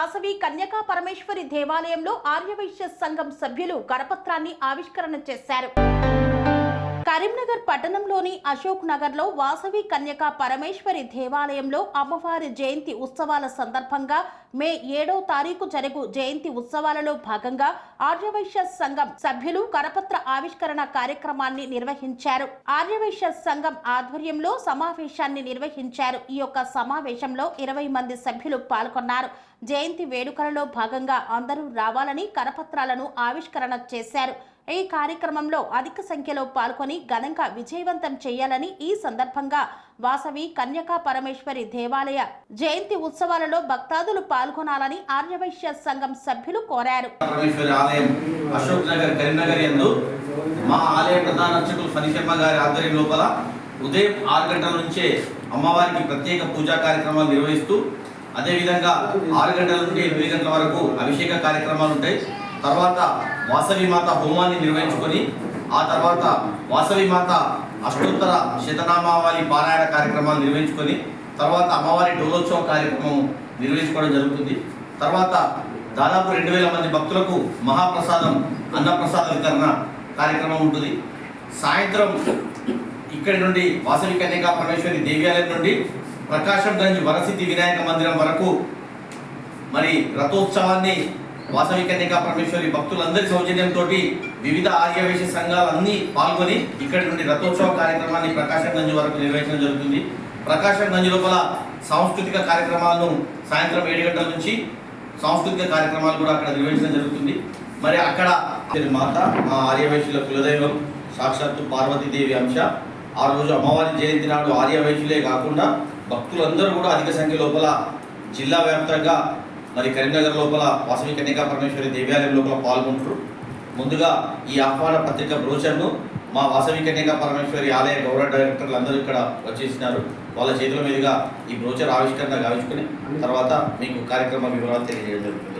వాసవి కన్యకా పరమేశ్వరి దేవాలయంలో ఆర్యవైశ్య సంఘం సభ్యులు కరపత్రాన్ని ఆవిష్కరణ చేశారు. కరీంనగర్ పట్టణంలోని అశోక్ నగర్లో వాసవి కన్యకా పరమేశ్వరి దేవాలయంలో అమ్మవారి జయంతి ఉత్సవాల సందర్భంగా మే ఏడో తారీఖు జరుగు జయంతి ఉత్సవాలలో భాగంగా ఆర్యవైశ్య సంఘం సభ్యులు కరపత్ర ఆవిష్కరణ కార్యక్రమాన్ని నిర్వహించారు. ఆర్యవైశ్య సంఘం ఆధ్వర్యంలో సమావేశాన్ని నిర్వహించారు. ఈ యొక్క సమావేశంలో ఇరవై మంది సభ్యులు పాల్గొన్నారు. జయంతి వేడుకలలో భాగంగా అందరూ రావాలని కరపత్రాలను ఆవిష్కరణ చేశారు. ఈ కార్యక్రమంలో అధిక సంఖ్యలో పాల్గొని ఘనంగా విజయవంతం చేయాలని ఈ సందర్భంగా వాసవి కన్యకా పరమేశ్వరి దేవాలయ జయంతి ఉత్సవాలలో భక్తాదులు పాల్గొనాలని ఆర్యవైశ్య సంఘం సభ్యులు కోరారు. ఆలయం అశోక్ నగర్ కరీంనగర్ మా ఆలయ ప్రధాన అర్చకులు ఫణిశర్మ గారి ఆధ్వర్యం లోపల ఉదయం ఆరు గంటల నుంచే అమ్మవారికి ప్రత్యేక పూజా కార్యక్రమాలు నిర్వహిస్తూ అదేవిధంగా ఆరు గంటల నుండి ఎనిమిది గంటల వరకు అభిషేక కార్యక్రమాలు ఉంటాయి. తర్వాత వాసవి మాత హోమాన్ని నిర్వహించుకొని ఆ తర్వాత వాసవి మాత అష్టోత్తర శతనామావళి పారాయణ కార్యక్రమాలు నిర్వహించుకొని తర్వాత అమ్మవారి డోలోత్సవ కార్యక్రమం నిర్వహించుకోవడం జరుగుతుంది. తర్వాత దాదాపు రెండు వేల మంది భక్తులకు మహాప్రసాదం అన్నప్రసాద వితరణ కార్యక్రమం ఉంటుంది. సాయంత్రం ఇక్కడి నుండి వాసవి కన్యకా పరమేశ్వరి దేవాలయం నుండి ప్రకాశం గంజ్ వరసిద్ధి వినాయక మందిరం వరకు మరి రథోత్సవాన్ని వాసవి కన్యకా పరమేశ్వరి భక్తులందరి సౌజన్యంతో వివిధ ఆర్యవేశ సంఘాలన్నీ పాల్గొని ఇక్కడి నుండి రథోత్సవ కార్యక్రమాన్ని ప్రకాశం గంజ్ వరకు నిర్వహించడం జరుగుతుంది. ప్రకాశం గంజ్ లోపల సాంస్కృతిక కార్యక్రమాలను సాయంత్రం ఏడు గంటల నుంచి సాంస్కృతిక కార్యక్రమాలు కూడా అక్కడ నిర్వహించడం జరుగుతుంది. మరి అక్కడ మాత మా ఆర్యవైశ్యుల కులదైవం సాక్షాత్తు పార్వతీదేవి అంశ ఆ రోజు అమ్మవారి జయంతి నాడు ఆర్యవైశ్యులే కాకుండా భక్తులందరూ కూడా అధిక సంఖ్య లోపల జిల్లా వ్యాప్తంగా మరి కరీంనగర్ లోపల వాసవి కన్యకా పరమేశ్వరి దేవాలయం లోపల పాల్గొంటారు. ముందుగా ఈ ఆహ్వాన పత్రిక బ్రోచర్ను మా వాసవి కన్యకా పరమేశ్వరి ఆలయ గౌరవ డైరెక్టర్లు అందరూ ఇక్కడ వచ్చేసినారు. వాళ్ళ చేతుల మీదుగా ఈ బ్రోచర్ ఆవిష్కరణ గావించుకుని తర్వాత మీకు కార్యక్రమ వివరాలు తెలియజేయడం జరుగుతుంది.